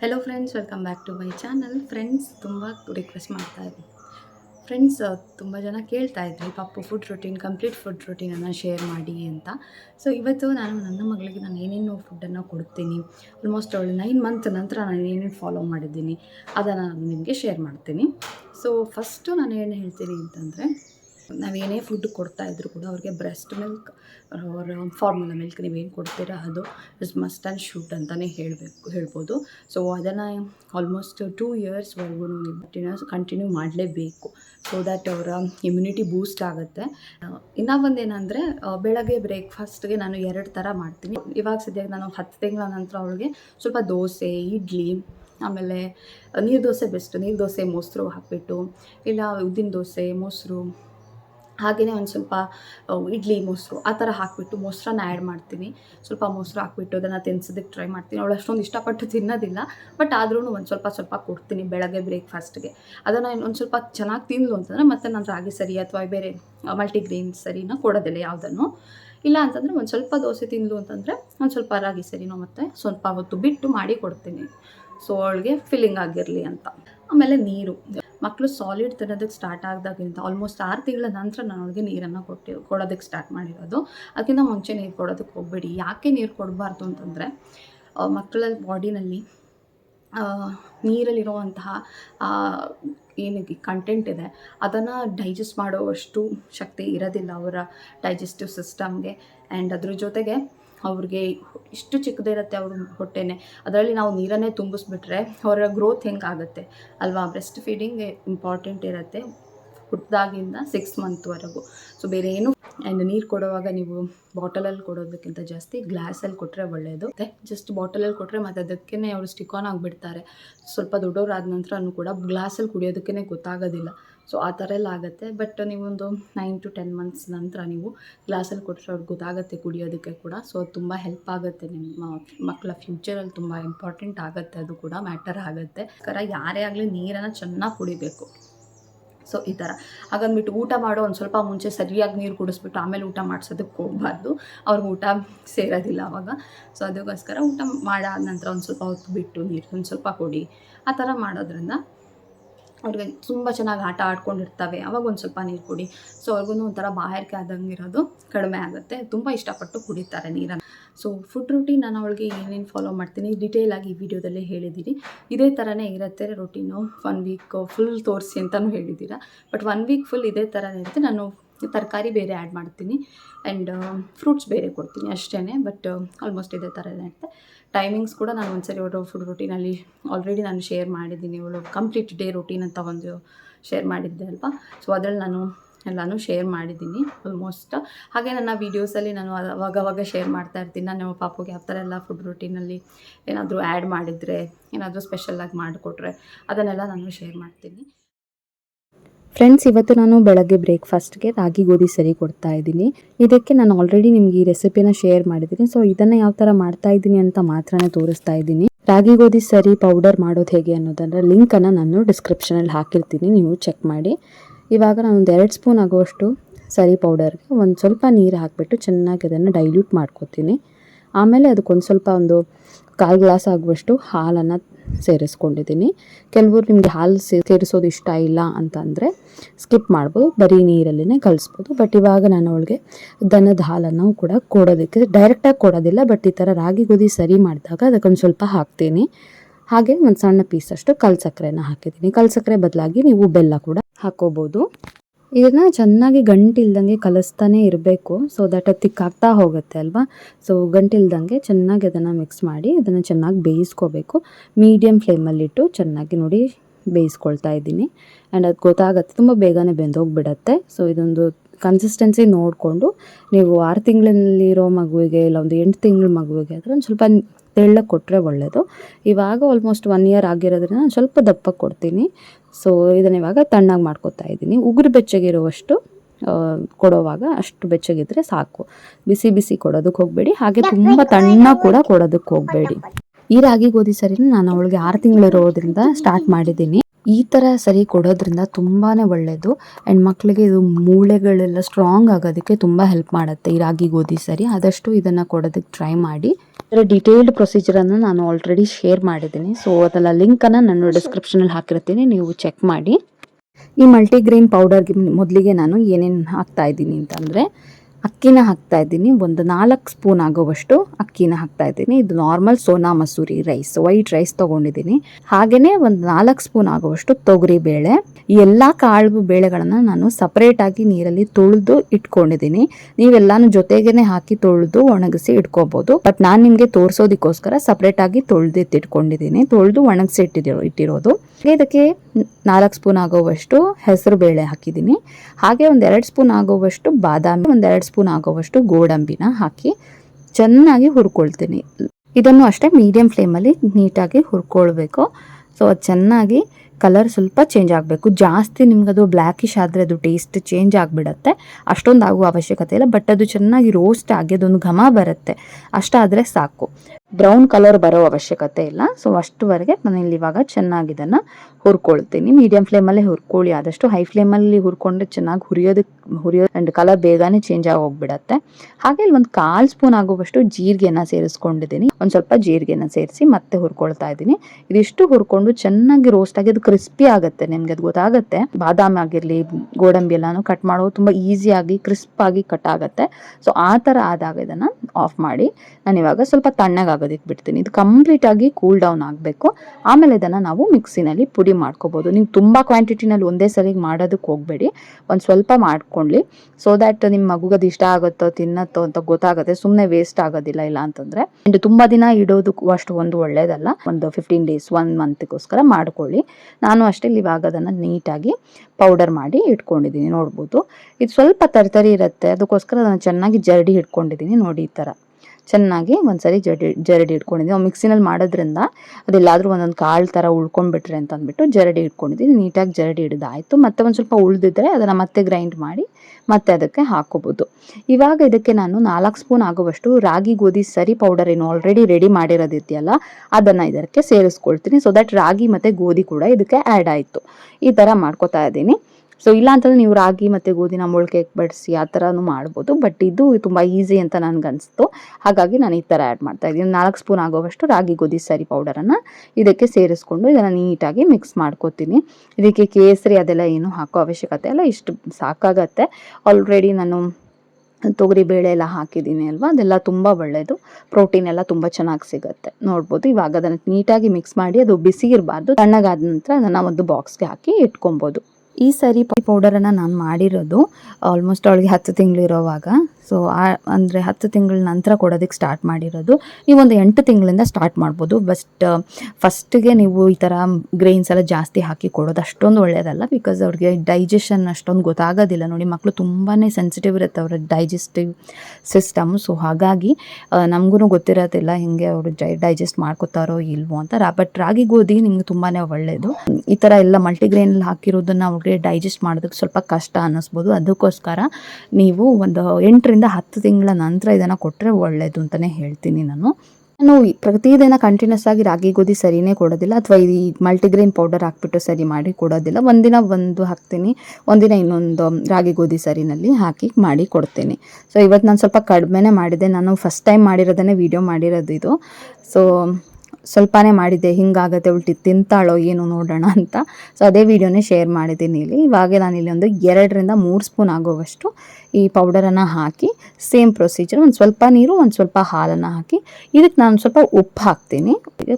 Hello friends welcome back to my channel friends ತುಂಬ request ಮಾಡ್ತಾ ಇದ್ದೀನಿ. ಫ್ರೆಂಡ್ಸ್ ತುಂಬ ಜನ ಕೇಳ್ತಾ ಇದ್ರಿ ಪಾಪು ಫುಡ್ ರೊಟೀನ್ ಕಂಪ್ಲೀಟ್ ಫುಡ್ ರೊಟೀನನ್ನು ಶೇರ್ ಮಾಡಿ ಅಂತ. ಸೊ ಇವತ್ತು ನಾನು ನನ್ನ ಮಗಳಿಗೆ ನಾನು ಏನೇನು ಫುಡ್ಡನ್ನು ಕೊಡ್ತೀನಿ ಆಲ್ಮೋಸ್ಟ್ ಅವಳು ನೈನ್ ಮಂತ್ ನಂತರ ನಾನು ಏನೇನು ಫಾಲೋ ಮಾಡಿದ್ದೀನಿ, ಅದನ್ನು ನಾನು ನಿಮಗೆ ಶೇರ್ ಮಾಡ್ತೀನಿ. ಸೊ ಫಸ್ಟು ನಾನು ಏನು ಹೇಳ್ತೀನಿ ಅಂತಂದರೆ ನಾವೇನೇ ಫುಡ್ ಕೊಡ್ತಾ ಇದ್ರು ಕೂಡ ಅವ್ರಿಗೆ ಬ್ರೆಸ್ಟ್ ಮಿಲ್ಕ್ ಅವರ ಫಾರ್ಮುಲಾ ಮಿಲ್ಕ್ ನೀವೇನು ಕೊಡ್ತೀರಾ ಅದು ಇಸ್ ಮಸ್ಟ್ ಆ್ಯಂಡ್ ಶೂಟ್ ಅಂತಲೇ ಹೇಳಬೇಕು, ಹೇಳ್ಬೋದು. ಸೊ ಅದನ್ನು ಆಲ್ಮೋಸ್ಟ್ ಟೂ ಇಯರ್ಸ್ವರೆಗೂ ಕಂಟಿನ್ಯೂಸ್ ಕಂಟಿನ್ಯೂ ಮಾಡಲೇಬೇಕು ಸೊ ದ್ಯಾಟ್ ಅವರ ಇಮ್ಯುನಿಟಿ ಬೂಸ್ಟ್ ಆಗುತ್ತೆ. ಇನ್ನೂ ಒಂದು ಏನಂದರೆ ಬೆಳಗ್ಗೆ ಬ್ರೇಕ್ಫಾಸ್ಟ್ಗೆ ನಾನು ಎರಡು ಥರ ಮಾಡ್ತೀನಿ. ಇವಾಗ ಸದ್ಯಕ್ಕೆ ನಾನು ಹತ್ತು ತಿಂಗಳ ನಂತರ ಅವಳಿಗೆ ಸ್ವಲ್ಪ ದೋಸೆ, ಇಡ್ಲಿ, ಆಮೇಲೆ ನೀರು ದೋಸೆ ಬೆಸ್ಟ್ ನೀರು ದೋಸೆ ಮೊಸರು ಹಾಕ್ಬಿಟ್ಟು, ಇಲ್ಲ ಉದ್ದಿನ ದೋಸೆ, ಮೊಸರು ಹಾಗೆಯೇ ಒಂದು ಸ್ವಲ್ಪ ಇಡ್ಲಿ, ಮೊಸರು ಆ ಥರ ಹಾಕಿಬಿಟ್ಟು ಮೊಸರನ್ನ ಆ್ಯಡ್ ಮಾಡ್ತೀನಿ. ಸ್ವಲ್ಪ ಮೊಸರು ಹಾಕ್ಬಿಟ್ಟು ಅದನ್ನು ತಿನ್ಸೋದಕ್ಕೆ ಟ್ರೈ ಮಾಡ್ತೀನಿ. ಅವಳು ಅಷ್ಟೊಂದು ಇಷ್ಟಪಟ್ಟು ತಿನ್ನೋದಿಲ್ಲ ಬಟ್ ಆದ್ರೂ ಒಂದು ಸ್ವಲ್ಪ ಸ್ವಲ್ಪ ಕೊಡ್ತೀನಿ ಬೆಳಗ್ಗೆ ಬ್ರೇಕ್ಫಾಸ್ಟ್ಗೆ ಅದನ್ನು ಒಂದು ಸ್ವಲ್ಪ ಚೆನ್ನಾಗಿ ತಿಂದ್ಲು ಅಂತಂದರೆ ಮತ್ತೆ ನಾನು ರಾಗಿ ಸರಿ ಅಥವಾ ಬೇರೆ ಮಲ್ಟಿಗ್ರೇನ್ ಸರಿನ ಕೊಡೋದಿಲ್ಲ ಯಾವುದನ್ನು. ಇಲ್ಲ ಅಂತಂದರೆ ಒಂದು ಸ್ವಲ್ಪ ದೋಸೆ ತಿಂದ್ಲು ಅಂತಂದರೆ ಒಂದು ಸ್ವಲ್ಪ ರಾಗಿ ಸರಿನೋ ಮತ್ತು ಸ್ವಲ್ಪ ಹೊತ್ತು ಬಿಟ್ಟು ಮಾಡಿ ಕೊಡ್ತೀನಿ. ಸೊ ಅವಳಿಗೆ ಫಿಲ್ಲಿಂಗ್ ಆಗಿರಲಿ ಅಂತ. ಆಮೇಲೆ ನೀರು. ಮಕ್ಕಳು ಸಾಲಿಡ್ ತಿನ್ನೋದಕ್ಕೆ ಸ್ಟಾರ್ಟ್ ಆದಾಗಿಂತ ಆಲ್ಮೋಸ್ಟ್ ಆರು ತಿಂಗಳ ನಂತರ ನಾನು ಅವ್ರಿಗೆ ನೀರನ್ನು ಕೊಟ್ಟು ಕೊಡೋದಕ್ಕೆ ಸ್ಟಾರ್ಟ್ ಮಾಡಿರೋದು. ಅದಕ್ಕಿಂತ ಮುಂಚೆ ನೀರು ಕೊಡೋದಕ್ಕೆ ಹೋಗಬೇಡಿ. ಯಾಕೆ ನೀರು ಕೊಡಬಾರ್ದು ಅಂತಂದರೆ ಮಕ್ಕಳ ಬಾಡಿನಲ್ಲಿ ನೀರಲ್ಲಿರುವಂತಹ ಆ, ಏನು ಕಂಟೆಂಟ್ ಇದೆ ಅದನ್ನು ಡೈಜೆಸ್ಟ್ ಮಾಡುವಷ್ಟು ಶಕ್ತಿ ಇರೋದಿಲ್ಲ ಅವರ ಡೈಜೆಸ್ಟಿವ್ ಸಿಸ್ಟಮ್ಗೆ ಆ್ಯಂಡ್ ಅದ್ರ ಜೊತೆಗೆ ಅವ್ರಿಗೆ ಇಷ್ಟು ಚಿಕ್ಕದಿರುತ್ತೆ ಅವ್ರ ಹೊಟ್ಟೆನೆ. ಅದರಲ್ಲಿ ನಾವು ನೀರನ್ನೇ ತುಂಬಿಸ್ಬಿಟ್ರೆ ಅವರ ಗ್ರೋತ್ ಹೆಂಗಾಗುತ್ತೆ? ಅಲ್ವಾ? ಬ್ರೆಸ್ಟ್ ಫೀಡಿಂಗ್ ಇಂಪಾರ್ಟೆಂಟ್ ಇರುತ್ತೆ. ಹುಟ್ಟಿದಾಗಿಂದ ಸಿಕ್ಸ್ ಮಂತ್ವರೆಗೂ ಸೊ ಬೇರೆ ಏನು ಆ್ಯಂಡ್ ನೀರು ಕೊಡುವಾಗ ನೀವು ಬಾಟಲಲ್ಲಿ ಕೊಡೋದಕ್ಕಿಂತ ಜಾಸ್ತಿ ಗ್ಲಾಸಲ್ಲಿ ಕೊಟ್ಟರೆ ಒಳ್ಳೆಯದು ಜಸ್ಟ್ ಬಾಟಲಲ್ಲಿ ಕೊಟ್ಟರೆ ಮತ್ತು ಅದಕ್ಕೇ ಅವರು ಸ್ಟಿಕ್ ಆನ್ ಆಗಿಬಿಡ್ತಾರೆ. ಸ್ವಲ್ಪ ದೊಡ್ಡವರಾದ ನಂತರನೂ ಕೂಡ ಗ್ಲಾಸಲ್ಲಿ ಕುಡಿಯೋದಕ್ಕೇ ಗೊತ್ತಾಗೋದಿಲ್ಲ. ಸೊ ಆ ಥರ ಎಲ್ಲ ಆಗುತ್ತೆ. ಬಟ್ ನೀವೊಂದು ನೈನ್ ಟು ಟೆನ್ ಮಂತ್ಸ್ ನಂತರ ನೀವು ಗ್ಲಾಸಲ್ಲಿ ಕೊಟ್ಟರೆ ಅವ್ರಿಗೆ ಗೊತ್ತಾಗುತ್ತೆ ಕುಡಿಯೋದಕ್ಕೆ ಕೂಡ. ಸೊ ಅದು ತುಂಬ ಹೆಲ್ಪ್ ಆಗುತ್ತೆ ನಿಮ್ಮ ಮಕ್ಕಳ ಫ್ಯೂಚರಲ್ಲಿ ತುಂಬ ಇಂಪಾರ್ಟೆಂಟ್ ಆಗುತ್ತೆ ಅದು ಕೂಡ ಮ್ಯಾಟರ್ ಆಗುತ್ತೆ. ಕರ ಯಾರೇ ಆಗಲಿ ನೀರನ್ನು ಚೆನ್ನಾಗಿ ಕುಡಿಬೇಕು. ಸೊ ಈ ಥರ. ಹಾಗಂದ್ಬಿಟ್ಟು ಊಟ ಮಾಡೋ ಒಂದು ಸ್ವಲ್ಪ ಮುಂಚೆ ಸರಿಯಾಗಿ ನೀರು ಕುಡಿಸ್ಬಿಟ್ಟು ಆಮೇಲೆ ಊಟ ಮಾಡಿಸೋದಕ್ಕೆ ಹೋಗಬಾರ್ದು. ಅವ್ರಿಗೆ ಊಟ ಸೇರೋದಿಲ್ಲ ಅವಾಗ. ಸೊ ಅದಕ್ಕೋಸ್ಕರ ಊಟ ಮಾಡಾದ ನಂತರ ಒಂದು ಸ್ವಲ್ಪ ಹೊತ್ತು ಬಿಟ್ಟು ನೀರು ಒಂದು ಸ್ವಲ್ಪ ಕೊಡಿ. ಆ ಥರ ಮಾಡೋದ್ರಿಂದ ಅವ್ರಿಗೆ ತುಂಬ ಚೆನ್ನಾಗಿ ಆಟ ಆಡ್ಕೊಂಡಿರ್ತವೆ. ಅವಾಗ ಒಂದು ಸ್ವಲ್ಪ ನೀರು ಕುಡಿ. ಸೊ ಅವ್ರಿಗೂ ಒಂಥರ ಬಾಯಾರಿಕೆ ಆದಂಗೆ ಇರೋದು ಕಡಿಮೆ ಆಗುತ್ತೆ. ತುಂಬ ಇಷ್ಟಪಟ್ಟು ಕುಡಿತಾರೆ ನೀರನ್ನು. ಸೊ ಫುಡ್ ರೂಟೀನ್ ನಾನು ಅವಳಿಗೆ ಏನೇನು ಫಾಲೋ ಮಾಡ್ತೀನಿ ಡೀಟೇಲ್ ಆಗಿ ಈ ವಿಡಿಯೋದಲ್ಲೇ ಹೇಳಿದ್ದೀನಿ ಇದೇ ಥರನೇ ಇರುತ್ತೆ ರೊಟೀನು ಒನ್ ವೀಕ್ ಫುಲ್ ತೋರಿಸಿ ಅಂತಲೂ ಹೇಳಿದ್ದೀರಾ. ಬಟ್ ಒನ್ ವೀಕ್ ಫುಲ್ ಇದೇ ಥರನೇ ಇರುತ್ತೆ. ನಾನು ತರಕಾರಿ ಬೇರೆ ಆ್ಯಡ್ ಮಾಡ್ತೀನಿ. ಆ್ಯಂಡ್ ಫ್ರೂಟ್ಸ್ ಬೇರೆ ಕೊಡ್ತೀನಿ ಅಷ್ಟೇ ಬಟ್ ಆಲ್ಮೋಸ್ಟ್ ಇದೇ ಥರನೇ ಇರುತ್ತೆ. ಟೈಮಿಂಗ್ಸ್ ಕೂಡ ನಾನು ಒಂದ್ಸರಿ ಅವರು ಫುಡ್ ರೊಟೀನಲ್ಲಿ ಆಲ್ರೆಡಿ ನಾನು ಶೇರ್ ಮಾಡಿದ್ದೀನಿ. ಇವಳು ಕಂಪ್ಲೀಟ್ ಡೇ ರೊಟೀನ್ ಅಂತ ಒಂದು ಶೇರ್ ಮಾಡಿದ್ದೆ ಅಲ್ವಾ? ಸೊ ಅದರಲ್ಲಿ ನಾನು ಎಲ್ಲನೂ ಶೇರ್ ಮಾಡಿದ್ದೀನಿ ಆಲ್ಮೋಸ್ಟ್ ಹಾಗೆ ನನ್ನ ವೀಡಿಯೋಸಲ್ಲಿ ನಾನು ಅವಾಗ ಅವಾಗವಾಗ ಶೇರ್ ಮಾಡ್ತಾ ಇರ್ತೀನಿ. ನಾನು ಪಾಪುಗೆ ಯಾವ ಥರ ಎಲ್ಲ ಫುಡ್ ರೊಟೀನಲ್ಲಿ ಏನಾದರೂ ಆ್ಯಡ್ ಮಾಡಿದರೆ, ಏನಾದರೂ ಸ್ಪೆಷಲ್ಲಾಗಿ ಮಾಡಿಕೊಟ್ರೆ, ಅದನ್ನೆಲ್ಲ ನಾನು ಶೇರ್ ಮಾಡ್ತೀನಿ. ಫ್ರೆಂಡ್ಸ್ ಇವತ್ತು ನಾನು ಬೆಳಗ್ಗೆ ಬ್ರೇಕ್ಫಾಸ್ಟ್ಗೆ ರಾಗಿ ಗೋಧಿ ಸರಿ ಕೊಡ್ತಾ ಇದ್ದೀನಿ. ಇದಕ್ಕೆ ನಾನು ಆಲ್ರೆಡಿ ನಿಮ್ಗೆ ಈ ರೆಸಿಪಿನ ಶೇರ್ ಮಾಡಿದ್ದೀನಿ. ಸೊ ಇದನ್ನು ಯಾವ ಥರ ಮಾಡ್ತಾ ಇದ್ದೀನಿ ಅಂತ ಮಾತ್ರನೇ ತೋರಿಸ್ತಾ ಇದ್ದೀನಿ. ರಾಗಿ ಗೋಧಿ ಸರಿ ಪೌಡರ್ ಮಾಡೋದು ಹೇಗೆ ಅನ್ನೋದನ್ನ ಲಿಂಕನ್ನು ನಾನು ಡಿಸ್ಕ್ರಿಪ್ಷನಲ್ಲಿ ಹಾಕಿರ್ತೀನಿ. ನೀವು ಚೆಕ್ ಮಾಡಿ. ಇವಾಗ ನಾನು ಒಂದು ಎರಡು ಸ್ಪೂನ್ ಆಗುವಷ್ಟು ಸರಿ ಪೌಡರ್ಗೆ ಒಂದು ಸ್ವಲ್ಪ ನೀರು ಹಾಕಿಬಿಟ್ಟು ಚೆನ್ನಾಗಿ ಅದನ್ನು ಡೈಲ್ಯೂಟ್ ಮಾಡ್ಕೊತೀನಿ. ಆಮೇಲೆ ಅದಕ್ಕೊಂದು ಸ್ವಲ್ಪ ಒಂದು ಕಾಲು ಗ್ಲಾಸ್ ಆಗುವಷ್ಟು ಹಾಲನ್ನು ಸೇರಿಸ್ಕೊಂಡಿದ್ದೀನಿ. ಕೆಲವರು ನಿಮಗೆ ಹಾಲು ಸೇರಿಸೋದು ಇಷ್ಟ ಇಲ್ಲ ಅಂತಂದರೆ ಸ್ಕಿಪ್ ಮಾಡ್ಬೋದು, ಬರೀ ನೀರಲ್ಲೇ ಕಲಿಸ್ಬೋದು. ಬಟ್ ಇವಾಗ ನಾನು ಅವಳಿಗೆ ದನದ ಹಾಲನ್ನು ಕೂಡ ಕೊಡೋದಕ್ಕೆ ಡೈರೆಕ್ಟಾಗಿ ಕೊಡೋದಿಲ್ಲ, ಬಟ್ ಈ ಥರ ರಾಗಿ ಗೋಧಿ ಸರಿ ಮಾಡಿದಾಗ ಅದಕ್ಕೊಂದು ಸ್ವಲ್ಪ ಹಾಕ್ತೀನಿ. ಹಾಗೆ ಒಂದು ಸಣ್ಣ ಪೀಸಷ್ಟು ಕಲ್ ಸಕ್ಕರೆನ ಹಾಕಿದ್ದೀನಿ. ಕಲ್ಸಕ್ಕರೆ ಬದಲಾಗಿ ನೀವು ಬೆಲ್ಲ ಕೂಡ ಹಾಕೋಬೋದು. ಇದನ್ನು ಚೆನ್ನಾಗಿ ಗಂಟಿಲ್ದಂಗೆ ಕಲಿಸ್ತಾನೆ ಇರಬೇಕು. ಸೊ ದಟ್ ಅದು ತಿಕ್ಕಾಗ್ತಾ ಹೋಗುತ್ತೆ ಅಲ್ವಾ? ಸೊ ಗಂಟಿಲ್ದಂಗೆ ಚೆನ್ನಾಗಿ ಅದನ್ನು ಮಿಕ್ಸ್ ಮಾಡಿ ಅದನ್ನು ಚೆನ್ನಾಗಿ ಬೇಯಿಸ್ಕೋಬೇಕು. ಮೀಡಿಯಮ್ ಫ್ಲೇಮಲ್ಲಿಟ್ಟು ಚೆನ್ನಾಗಿ ನೋಡಿ ಬೇಯಿಸ್ಕೊಳ್ತಾ ಇದ್ದೀನಿ. ಆ್ಯಂಡ್ ಅದು ಗೊತ್ತಾಗುತ್ತೆ, ತುಂಬ ಬೇಗನೆ ಬೆಂದೋಗಿಬಿಡತ್ತೆ. ಸೊ ಇದೊಂದು ಕನ್ಸಿಸ್ಟೆನ್ಸಿ ನೋಡಿಕೊಂಡು ನೀವು ಆರು ತಿಂಗಳಲ್ಲಿರೋ ಮಗುವಿಗೆ ಇಲ್ಲ ಒಂದು ಎಂಟು ತಿಂಗಳ ಮಗುವಿಗೆ ಆದರೆ ಒಂದು ಸ್ವಲ್ಪ ತೆಳ್ಳಗೆ ಕೊಟ್ಟರೆ ಒಳ್ಳೆಯದು ಇವಾಗ ಆಲ್ಮೋಸ್ಟ್ ಒನ್ ಇಯರ್ ಆಗಿರೋದ್ರಿಂದ ನಾನು ಸ್ವಲ್ಪ ದಪ್ಪ ಕೊಡ್ತೀನಿ. ಸೊ ಇದನ್ನ ಇವಾಗ ತಣ್ಣಗೆ ಮಾಡ್ಕೊತಾ ಇದ್ದೀನಿ. ಉಗುರು ಬೆಚ್ಚಗಿರುವಷ್ಟು ಕೊಡೋವಾಗ ಅಷ್ಟು ಬೆಚ್ಚಗಿದ್ರೆ ಸಾಕು. ಬಿಸಿ ಬಿಸಿ ಕೊಡೋದಕ್ಕೆ ಹೋಗಬೇಡಿ. ಹಾಗೆ ತುಂಬ ತಣ್ಣ ಕೂಡ ಕೊಡೋದಕ್ಕೆ ಹೋಗಬೇಡಿ. ಈ ರಾಗಿ ಗೋಧಿ ಸರಿನ ನಾನು ಅವಳಿಗೆ ಆರು ತಿಂಗಳಿರೋದ್ರಿಂದ ಸ್ಟಾರ್ಟ್ ಮಾಡಿದ್ದೀನಿ. ಈ ಥರ ಸರಿ ಕೊಡೋದ್ರಿಂದ ತುಂಬಾ ಒಳ್ಳೆಯದು ಆ್ಯಂಡ್ ಮಕ್ಕಳಿಗೆ ಇದು ಮೂಳೆಗಳೆಲ್ಲ ಸ್ಟ್ರಾಂಗ್ ಆಗೋದಕ್ಕೆ ತುಂಬ ಹೆಲ್ಪ್ ಮಾಡುತ್ತೆ ಈ ರಾಗಿ ಗೋಧಿ ಸರಿ. ಆದಷ್ಟು ಇದನ್ನು ಕೊಡೋದಕ್ಕೆ ಟ್ರೈ ಮಾಡಿ. ಇದರ ಡೀಟೇಲ್ಡ್ ಪ್ರೊಸೀಜರನ್ನು ನಾನು ಆಲ್ರೆಡಿ ಶೇರ್ ಮಾಡಿದ್ದೀನಿ. ಸೊ ಅದೆಲ್ಲ ಲಿಂಕನ್ನು ನಾನು ಡಿಸ್ಕ್ರಿಪ್ಷನಲ್ಲಿ ಹಾಕಿರ್ತೀನಿ. ನೀವು ಚೆಕ್ ಮಾಡಿ. ಈ ಮಲ್ಟಿಗ್ರೇನ್ ಪೌಡರ್ಗೆ ಮೊದಲಿಗೆ ನಾನು ಏನೇನು ಹಾಕ್ತಾ ಇದ್ದೀನಿ ಅಂತಂದರೆ ಅಕ್ಕಿನ ಹಾಕ್ತಾ ಇದ್ದೀನಿ. ಒಂದು ನಾಲ್ಕು ಸ್ಪೂನ್ ಆಗುವಷ್ಟು ಅಕ್ಕಿನ ಹಾಕ್ತಾ ಇದ್ದೀನಿ. ಇದು normal Sona Masuri rice white rice ತೊಗೊಂಡಿದ್ದೀನಿ. ಹಾಗೆಯೇ ಒಂದು ನಾಲ್ಕು ಸ್ಪೂನ್ ಆಗುವಷ್ಟು ತೊಗರಿ ಬೇಳೆ. ಎಲ್ಲ ಕಾಳು ಬೇಳೆಗಳನ್ನು ನಾನು ಸಪ್ರೇಟಾಗಿ ನೀರಲ್ಲಿ ತೊಳೆದು ಇಟ್ಕೊಂಡಿದ್ದೀನಿ. ನೀವೆಲ್ಲಾನು ಜೊತೆಗೇನೆ ಹಾಕಿ ತೊಳೆದು ಒಣಗಿಸಿ ಇಟ್ಕೋಬಹುದು ಬಟ್ ನಾನು ನಿಮಗೆ ತೋರಿಸೋದಕ್ಕೋಸ್ಕರ ಸಪ್ರೇಟಾಗಿ ತೊಳೆದಿಟ್ಟಿಟ್ಕೊಂಡಿದ್ದೀನಿ ತೊಳೆದು ಒಣಗಿಸಿ ಇಟ್ಟಿರೋ, ಇಟ್ಟಿರೋದು. ಇದಕ್ಕೆ ನಾಲ್ಕು ಸ್ಪೂನ್ ಆಗೋವಷ್ಟು ಹೆಸರು ಬೇಳೆ ಹಾಕಿದ್ದೀನಿ. ಹಾಗೆ ಒಂದೆರಡು ಸ್ಪೂನ್ ಆಗೋವಷ್ಟು ಬಾದಾಮಿ, ಒಂದೆರಡು ಸ್ಪೂನ್ ಆಗೋವಷ್ಟು ಗೋಡಂಬಿನ ಹಾಕಿ ಚೆನ್ನಾಗಿ ಹುರ್ಕೊಳ್ತೀನಿ. ಇದನ್ನು ಅಷ್ಟೇ ಮೀಡಿಯಂ ಫ್ಲೇಮಲ್ಲಿ ನೀಟಾಗಿ ಹುರ್ಕೊಳ್ಬೇಕು. ಸೊ ಅದು ಚೆನ್ನಾಗಿ ಕಲರ್ ಸ್ವಲ್ಪ ಚೇಂಜ್ ಆಗಬೇಕು. ಜಾಸ್ತಿ ನಿಮ್ಗೆ ಅದು ಬ್ಲ್ಯಾಕಿಶ್ ಆದರೆ ಅದು ಟೇಸ್ಟ್ ಚೇಂಜ್ ಆಗಿಬಿಡತ್ತೆ. ಅಷ್ಟೊಂದು ಆಗುವ ಅವಶ್ಯಕತೆ ಇಲ್ಲ ಬಟ್ ಅದು ಚೆನ್ನಾಗಿ ರೋಸ್ಟ್ ಆಗಿ ಅದೊಂದು ಘಮ ಬರುತ್ತೆ. ಅಷ್ಟಾದರೆ ಸಾಕು. ಬ್ರೌನ್ ಕಲರ್ ಬರೋ ಅವಶ್ಯಕತೆ ಇಲ್ಲ. ಸೊ ಅಷ್ಟುವರೆಗೆ ನಾನು ಇಲ್ಲಿ ಇವಾಗ ಚೆನ್ನಾಗಿ ಇದನ್ನು ಹುರ್ಕೊಳ್ತೀನಿ. ಮೀಡಿಯಂ ಫ್ಲೇಮಲ್ಲೇ ಹುರ್ಕೊಳ್ಳಿ. ಆದಷ್ಟು ಹೈ ಫ್ಲೇಮಲ್ಲಿ ಹುರ್ಕೊಂಡ್ರೆ ಚೆನ್ನಾಗಿ ಹುರಿಯೋದಕ್ಕೆ ಹುರಿಯೋ ಆ್ಯಂಡ್ ಕಲರ್ ಬೇಗನೆ ಚೇಂಜ್ ಆಗಿ ಹಾಗೆ ಇಲ್ಲಿ ಒಂದು ಕಾಲು ಸ್ಪೂನ್ ಆಗುವಷ್ಟು ಜೀರಿಗೆನ ಸೇರಿಸ್ಕೊಂಡಿದ್ದೀನಿ. ಒಂದು ಸ್ವಲ್ಪ ಜೀರಿಗೆನ ಸೇರಿಸಿ ಮತ್ತೆ ಹುರ್ಕೊಳ್ತಾ ಇದ್ದೀನಿ. ಇದಿಷ್ಟು ಹುರ್ಕೊಂಡು ಚೆನ್ನಾಗಿ ರೋಸ್ಟ್ ಆಗಿ, ಅದು ಕ್ರಿಸ್ಪಿ ಆಗುತ್ತೆ. ನಿಮ್ಗೆ ಅದು ಗೊತ್ತಾಗುತ್ತೆ. ಬಾದಾಮಿ ಆಗಿರಲಿ, ಗೋಡಂಬಿ ಎಲ್ಲಾನು ಕಟ್ ಮಾಡೋದು ತುಂಬ ಈಸಿಯಾಗಿ ಕ್ರಿಸ್ಪ್ ಆಗಿ ಕಟ್ ಆಗುತ್ತೆ. ಸೊ ಆ ಥರ ಆದಾಗ ಇದನ್ನು ಆಫ್ ಮಾಡಿ. ನಾನು ಇವಾಗ ಸ್ವಲ್ಪ ತಣ್ಣಗಾಗೋದಕ್ಕೆ ಬಿಡ್ತೀನಿ. ಇದು ಕಂಪ್ಲೀಟ್ ಆಗಿ ಕೂಲ್ ಡೌನ್ ಆಗಬೇಕು. ಆಮೇಲೆ ಇದನ್ನು ನಾವು ಮಿಕ್ಸಿನಲ್ಲಿ ಪುಡಿ ಮಾಡ್ಕೋಬೋದು. ನೀವು ತುಂಬ ಕ್ವಾಂಟಿಟಿನಲ್ಲಿ ಒಂದೇ ಸಲಿಗೆ ಮಾಡೋದಕ್ಕೆ ಹೋಗಬೇಡಿ. ಒಂದು ಸ್ವಲ್ಪ ಮಾಡ್ಕೊಳ್ಳಿ ಸೊ ದ್ಯಾಟ್ ನಿಮ್ಮ ಮಗುಗದು ಇಷ್ಟ ಆಗುತ್ತೋ, ತಿನ್ನತ್ತೋ ಅಂತ ಗೊತ್ತಾಗುತ್ತೆ ಸುಮ್ಮನೆ ವೇಸ್ಟ್ ಆಗೋದಿಲ್ಲ, ಇಲ್ಲ ಅಂತಂದರೆ. ಆ್ಯಂಡ್ ತುಂಬ ದಿನ ಇಡೋದಕ್ಕೂ ಅಷ್ಟು ಒಂದು ಒಳ್ಳೇದಲ್ಲ. ಒಂದು ಫಿಫ್ಟೀನ್ ಡೇಸ್ ಒನ್ ಮಂತ್ಗೋಸ್ಕರ ಮಾಡ್ಕೊಳ್ಳಿ. ನಾನು ಅಷ್ಟೇ ಇವಾಗ ಅದನ್ನು ನೀಟಾಗಿ ಪೌಡರ್ ಮಾಡಿ ಇಟ್ಕೊಂಡಿದ್ದೀನಿ. ನೋಡ್ಬೋದು. ಇದು ಸ್ವಲ್ಪ ತರ್ತರಿ ಇರುತ್ತೆ. ಅದಕ್ಕೋಸ್ಕರ ಅದನ್ನು ಚೆನ್ನಾಗಿ ಜರಡಿ ಇಟ್ಕೊಂಡಿದ್ದೀನಿ ನೋಡಿ ಈ ಥರ ಚೆನ್ನಾಗಿ ಒಂದ್ಸರಿ ಜಡಿ ಜರಡಿ ಇಟ್ಕೊಂಡಿದ್ದೀನಿ. ಮಿಕ್ಸಿನಲ್ಲಿ ಮಾಡೋದ್ರಿಂದ ಅದೆಲ್ಲಾದರೂ ಒಂದೊಂದು ಕಾಳು ಥರ ಉಳ್ಕೊಂಡ್ಬಿಟ್ರೆ ಅಂತ ಅಂದ್ಬಿಟ್ಟು ಜರಡಿ ಇಟ್ಕೊಂಡಿದ್ದೀನಿ. ನೀಟಾಗಿ ಜರಡಿ ಹಿಡಿದಾಯಿತು. ಮತ್ತೆ ಒಂದು ಸ್ವಲ್ಪ ಉಳಿದಿದ್ರೆ ಅದನ್ನು ಮತ್ತೆ ಗ್ರೈಂಡ್ ಮಾಡಿ ಮತ್ತೆ ಅದಕ್ಕೆ ಹಾಕೋಬೋದು. ಇವಾಗ ಇದಕ್ಕೆ ನಾನು ನಾಲ್ಕು ಸ್ಪೂನ್ ಆಗುವಷ್ಟು ರಾಗಿ ಗೋಧಿ ಸರಿ ಪೌಡರ್ ಏನು ಆಲ್ರೆಡಿ ರೆಡಿ ಮಾಡಿರೋದಿದೆಯಲ್ಲ ಅದನ್ನು ಇದಕ್ಕೆ ಸೇರಿಸ್ಕೊಳ್ತೀನಿ. ಸೊ ದಟ್ ರಾಗಿ ಮತ್ತು ಗೋಧಿ ಕೂಡ ಇದಕ್ಕೆ ಆ್ಯಡ್ ಆಯಿತು. ಈ ಥರ ಮಾಡ್ಕೋತಾ ಇದ್ದೀನಿ. ಸೊ ಇಲ್ಲ ಅಂತಂದ್ರೆ ನೀವು ರಾಗಿ ಮತ್ತು ಗೋಧಿನ ಮೊಳಕೆ ಬಡಿಸಿ ಆ ಥರನೂ ಮಾಡ್ಬೋದು. ಬಟ್ ಇದು ತುಂಬ ಈಸಿ ಅಂತ ನನಗನ್ನಿಸ್ತು ಹಾಗಾಗಿ ನಾನು ಈ ಥರ ಆ್ಯಡ್ ಮಾಡ್ತಾ ಇದ್ದೀನಿ. ನಾಲ್ಕು ಸ್ಪೂನ್ ಆಗೋವಷ್ಟು ರಾಗಿ ಗೋಧಿ ಸರಿ ಪೌಡರನ್ನು ಇದಕ್ಕೆ ಸೇರಿಸ್ಕೊಂಡು ಇದನ್ನು ನೀಟಾಗಿ ಮಿಕ್ಸ್ ಮಾಡ್ಕೋತೀನಿ. ಇದಕ್ಕೆ ಕೇಸರಿ ಅದೆಲ್ಲ ಏನು ಹಾಕೋ ಅವಶ್ಯಕತೆ ಇಲ್ಲ. ಇಷ್ಟು ಸಾಕಾಗತ್ತೆ. ಆಲ್ರೆಡಿ ನಾನು ತೊಗರಿ ಬೇಳೆ ಎಲ್ಲ ಹಾಕಿದ್ದೀನಿ ಅಲ್ವಾ? ಅದೆಲ್ಲ ತುಂಬ ಒಳ್ಳೆಯದು ಪ್ರೋಟೀನ್ ಎಲ್ಲ ತುಂಬ ಚೆನ್ನಾಗಿ ಸಿಗುತ್ತೆ. ನೋಡ್ಬೋದು. ಇವಾಗ ಅದನ್ನು ನೀಟಾಗಿ ಮಿಕ್ಸ್ ಮಾಡಿ ಅದು ಬಿಸಿ ಇರಬಾರ್ದು. ತಣ್ಣಗಾದ ನಂತರ ಅದನ್ನು ಒಂದು ಬಾಕ್ಸ್ಗೆ ಹಾಕಿ ಇಟ್ಕೊಬೋದು. ಈ ಸರಿ ಪೌಡರನ್ನು ನಾನು ಮಾಡಿರೋದು ಆಲ್ಮೋಸ್ಟ್ ಅವಳಿಗೆ ಹತ್ತು ತಿಂಗಳು ಇರೋವಾಗ. ಸೊ ಆ, ಅಂದರೆ ಹತ್ತು ತಿಂಗಳ ನಂತರ ಕೊಡೋದಕ್ಕೆ ಸ್ಟಾರ್ಟ್ ಮಾಡಿರೋದು. ನೀವೊಂದು ಎಂಟು ತಿಂಗಳಿಂದ ಸ್ಟಾರ್ಟ್ ಮಾಡ್ಬೋದು. ಬಟ್ ಫಸ್ಟ್ಗೆ ನೀವು ಈ ಥರ ಗ್ರೈನ್ಸ್ ಎಲ್ಲ ಜಾಸ್ತಿ ಹಾಕಿ ಕೊಡೋದು ಅಷ್ಟೊಂದು ಒಳ್ಳೆಯದಲ್ಲ ಬಿಕಾಸ್ ಅವ್ರಿಗೆ ಡೈಜೆಷನ್ ಅಷ್ಟೊಂದು ಗೊತ್ತಾಗೋದಿಲ್ಲ. ನೋಡಿ ಮಕ್ಕಳು ತುಂಬಾ ಸೆನ್ಸಿಟಿವ್ ಇರುತ್ತೆ ಅವರ ಡೈಜೆಸ್ಟಿವ್ ಸಿಸ್ಟಮ್ ಸೊ ಹಾಗಾಗಿ ನಮಗೂ ಗೊತ್ತಿರೋದಿಲ್ಲ ಹಿಂಗೆ ಅವರು ಡೈ ಡೈಜೆಸ್ಟ್ ಮಾಡ್ಕೋತಾರೋ ಇಲ್ವೋ ಅಂತ. ಬಟ್ ರಾಗಿ ಗೋಧಿ ನಿಮ್ಗೆ ತುಂಬಾ ಒಳ್ಳೆಯದು ಈ ಥರ ಎಲ್ಲ ಮಲ್ಟಿಗ್ರೇನಲ್ಲಿ ಹಾಕಿರೋದನ್ನು ಅವ್ರಿಗೆ ಡೈಜೆಸ್ಟ್ ಮಾಡೋದಕ್ಕೆ ಸ್ವಲ್ಪ ಕಷ್ಟ ಅನ್ನಿಸ್ಬೋದು. ಅದಕ್ಕೋಸ್ಕರ ನೀವು ಒಂದು ಎಂಟರಿಂದ ಹತ್ತು ತಿಂಗಳ ನಂತರ ಇದನ್ನು ಕೊಟ್ಟರೆ ಒಳ್ಳೆಯದು ಅಂತಲೇ ಹೇಳ್ತೀನಿ ನಾನು. ನಾನು ಪ್ರತಿದಿನ ಕಂಟಿನ್ಯೂಸ್ ಆಗಿ ರಾಗಿ, ಗೋಧಿ ಸರಿನೇ ಕೊಡೋದಿಲ್ಲ ಅಥವಾ ಈ ಮಲ್ಟಿಗ್ರೇನ್ ಪೌಡರ್ ಹಾಕ್ಬಿಟ್ಟು ಸರಿ ಮಾಡಿ ಕೊಡೋದಿಲ್ಲ. ಒಂದಿನ ಒಂದು ಹಾಕ್ತೀನಿ. ಒಂದಿನ ಇನ್ನೊಂದು ರಾಗಿ, ಗೋಧಿ ಸರಿನಲ್ಲಿ ಹಾಕಿ ಮಾಡಿ ಕೊಡ್ತೀನಿ. ಸೊ ಇವತ್ತು ನಾನು ಸ್ವಲ್ಪ ಕಡಿಮೆನೇ ಮಾಡಿದೆ ನಾನು ಫಸ್ಟ್ ಟೈಮ್ ಮಾಡಿರೋದನ್ನೇ ವೀಡಿಯೋ ಮಾಡಿರೋದು ಇದು. ಸೊ ಸ್ವಲ್ಪನೇ ಮಾಡಿದ್ದೆ, ಹಿಂಗಾಗತ್ತೆ ಉಲ್ಟಿ ತಿಂತಾಳೋ ಏನು ನೋಡೋಣ ಅಂತ. ಸೊ ಅದೇ ವಿಡಿಯೋನೇ ಶೇರ್ ಮಾಡಿದ್ದೀನಿ ಇಲ್ಲಿ. ಇವಾಗೆ ಇಲ್ಲಿ ಒಂದು ಎರಡರಿಂದ ಮೂರು ಸ್ಪೂನ್ ಆಗುವಷ್ಟು ಈ ಪೌಡರನ್ನು ಹಾಕಿ, ಸೇಮ್ ಪ್ರೊಸೀಜರ್, ಒಂದು ಸ್ವಲ್ಪ ನೀರು, ಒಂದು ಸ್ವಲ್ಪ ಹಾಲನ್ನು ಹಾಕಿ, ಇದಕ್ಕೆ ನಾನು ಸ್ವಲ್ಪ ಉಪ್ಪು ಹಾಕ್ತೀನಿ.